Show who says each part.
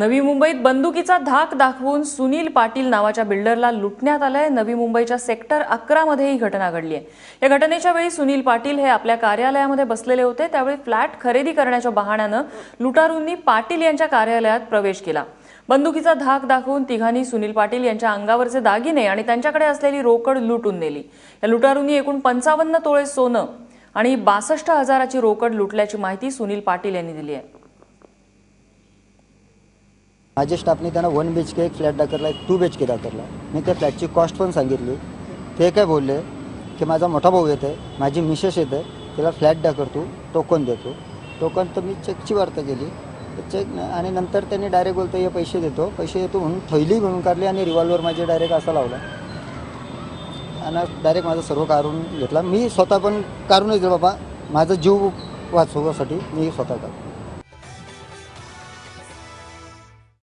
Speaker 1: नवी मुंबईत बंदुकीचा धाक दाखवून सुनील पाटील नावाच्या बिल्डरला लुटण्यात आलंय. नवी मुंबईच्या सेक्टर अकरामध्ये ही घटना घडली आहे. या घटनेच्या वेळी सुनील पाटील हे आपल्या कार्यालयामध्ये बसलेले होते. त्यावेळी फ्लॅट खरेदी करण्याच्या बहाण्यानं लुटारूंनी पाटील यांच्या कार्यालयात प्रवेश केला. बंदुकीचा धाक दाखवून तिघांनी सुनील पाटील यांच्या अंगावरचे दागिने आणि त्यांच्याकडे असलेली रोकड लुटून नेली. या लुटारूंनी एकूण पंचावन्न तोळे सोनं आणि बासष्ट हजाराची रोकड लुटल्याची माहिती सुनील पाटील यांनी दिली आहे.
Speaker 2: माझ्या स्टाफने त्यांना वन बी एच के एक फ्लॅट दाखवला एक टू बी एच के दाखवला. मी त्या फ्लॅटची कॉस्ट पण सांगितली. ते काय बोलले की माझा मोठा भाऊ येते माझी मिसेस येते त्याला फ्लॅट दाखवतो टोकन देतो टोकन तर मी चेकची वार्ता केली. चेक आणि नंतर त्यांनी डायरेक्ट बोलतो हे पैसे देतो पैसे देतो म्हणून थैली म्हणून काढली आणि रिव्हॉल्वर माझे डायरेक्ट असा लावला. आणि डायरेक्ट माझं सर्व काढून घेतला. मी स्वतः पण काढूनच दिलं बाबा माझा जीव वाचवण्यासाठी मी स्वतः काढतो.